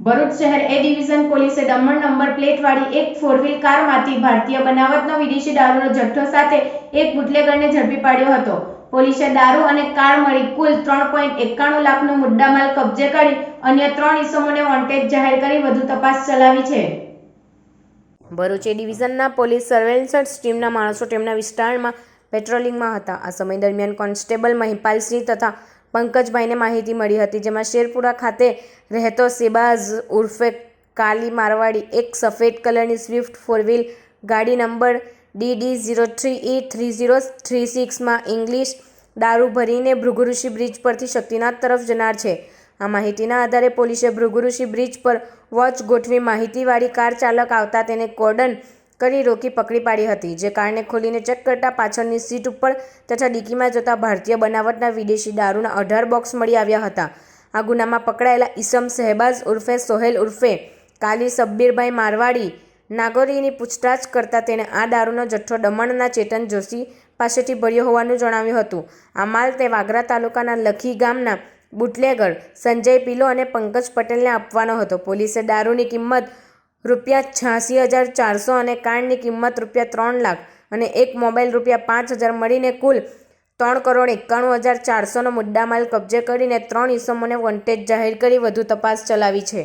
ભરૂચ શહેર એ ડિવિઝન પોલીસે દમણ નંબર પ્લેટવાળી એક ફોર વ્હીલ કારમાંથી ભારતીય બનાવટનો વિદેશી દારૂનો જથ્થો સાથે એક બુટલેગરને ઝડપી પાડ્યો હતો. પોલીસે દારૂ અને કાર મળી કુલ ત્રણ પોઈન્ટ એકાણું લાખનો મુદ્દામાલ કબજે કરી અન્ય ત્રણ ઇસમોને વોન્ટેડ જાહેર કરી વધુ તપાસ ચલાવી છે. ભરૂચ એ ડિવિઝનના પોલીસ સર્વેલન્સ ટીમના માણસો તેમના વિસ્તારમાં પેટ્રોલિંગમાં હતા. આ સમય દરમિયાન કોન્સ્ટેબલ મહિપાલસિંહ તથા પંકજભાઈને માહિતી મળી હતી, જેમાં શેરપુરા ખાતે રહેતો સિબાઝ ઉર્ફે કાલી મારવાડી એક સફેદ કલરની સ્વિફ્ટ ફોર વ્હીલ ગાડી number D D zero three E three zero three સિક્સમાં English દારૂ ભરીને ભૃગુઋષિ બ્રિજ પરથી શક્તિનાથ તરફ જનાર છે. આ માહિતીના આધારે પોલીસે ભૃગુઋષિ બ્રિજ પર વોચ ગોઠવી માહિતીવાળી કાર ચાલક આવતા તેને કોર્ડન કરી રોકી પકડી પાડી હતી, જે કારને ખોલીને ચેક કરતા પાછળની સીટ ઉપર તથા ડીકીમાં જતા ભારતીય બનાવટના વિદેશી દારૂના અઢાર બોક્સ મળી આવ્યા હતા. આ ગુનામાં પકડાયેલા ઈસમ શહેબાઝ ઉર્ફે સોહેલ ઉર્ફે કાલી સબ્બીરભાઈ મારવાડી નાગોરીની પૂછતાછ કરતાં તેણે આ દારૂનો જથ્થો દમણના ચેતન જોશી પાસેથી ભર્યો હોવાનું જણાવ્યું હતું. આ માલ તે વાગરા તાલુકાના લખી ગામના બુટલેગર, સંજય પીલો અને પંકજ પટેલને આપવાનો હતો. પોલીસે દારૂની કિંમત રૂપિયા છ્યાસી હજાર ચારસો અને કારની કિંમત રૂપિયા ત્રણ લાખ અને એક મોબાઈલ રૂપિયા પાંચ હજાર મળીને કુલ ત્રણ કરોડ એકાણું હજાર ચારસોનો મુદ્દામાલ કબજે કરીને ત્રણ ઇસમોને વોન્ટેજ જાહેર કરી વધુ તપાસ ચલાવી છે.